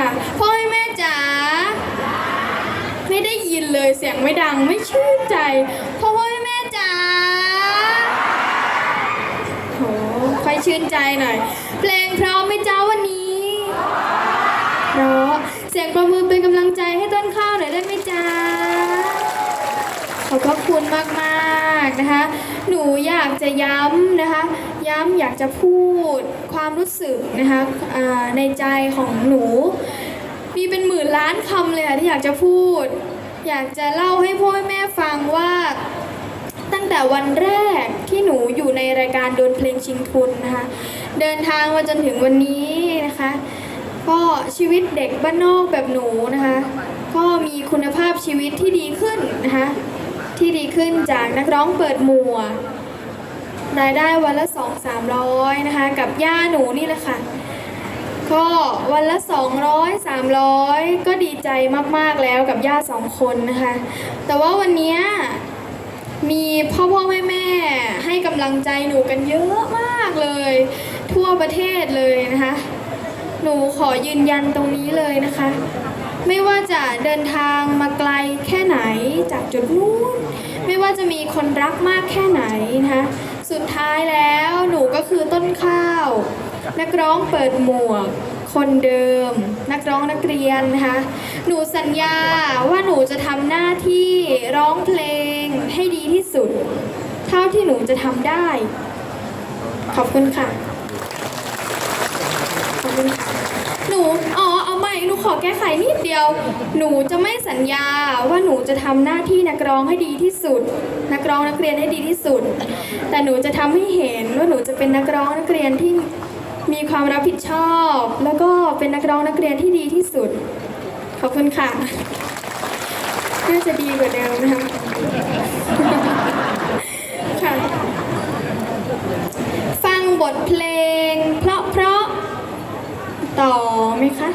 ค่ะ พ่อแม่จ๋าไม่ได้ยินเลยเสียงไม่ดังไม่ชื่นใจ พ่อแม่จ๋าโหค่อยชื่นใจหน่อย เพลงพราะไหม่จ้าวันนี้เพราะเสียงประมือเป็นกำลังใจให้ต้นข้าวหน่อยได้ไหมจ๊ะขอบพระคุณมากๆนะคะ หนูอยากจะย้ำนะคะ ย้ำอยากจะพูดความรู้สึกนะคะในใจของหนู ล้านคำเลยค่ะที่อยากจะพูด อยากจะเล่าให้พ่อแม่ฟังว่า ตั้งแต่วันแรกที่หนูอยู่ในรายการโดนเพลงชิงทุนนะคะ เดินทางมาจนถึงวันนี้นะคะ ก็ชีวิตเด็กบ้านนอกแบบหนูนะคะ ก็มีคุณภาพชีวิตที่ดีขึ้นนะคะที่ดีขึ้นจากนักร้องเปิดหมวกรายได้วันละ2 3 0 0นะคะ กับย่าหนูนี่แหละค่ะ ก็วันละ 200 300 ก็ดีใจมากๆแล้วกับย่าสองคนนะคะ แต่ว่าวันนี้มีพ่อพ่อแม่แม่ให้กำลังใจหนูกันเยอะมากเลย ทั่วประเทศเลยนะคะ หนูขอยืนยันตรงนี้เลยนะคะ ไม่ว่าจะเดินทางมาไกลแค่ไหนจากจุดนู้นไม่ว่าจะมีคนรักมากแค่ไหนนะคะ สุดท้ายแล้วหนูก็คือต้นข้าว นักร้องเปิดหมวก คนเดิม นักร้องนักเรียนนะคะ หนูสัญญาว่าหนูจะทำหน้าที่ร้องเพลงให้ดีที่สุด เท่าที่หนูจะทำได้ ขอบคุณค่ะ ขอบคุณค่ะหนู อ๋อ เอาใหม่ หนูขอแก้ไขนิดเดียว หนูจะไม่สัญญาว่าหนูจะทำหน้าที่นักร้องให้ดีที่สุด นักร้องนักเรียนให้ดีที่สุด แต่หนูจะทำให้เห็นว่าหนูจะเป็นนักร้องนักเรียนที่ มีความรับผิดชอบ แล้วก็เป็นนักร้องนักเรียนที่ดีที่สุด ขอบคุณค่ะ น่าจะดีกว่าเดิมนะคะค่ะ ฟังบทเพลง เพราะเพราะๆต่อไหมคะ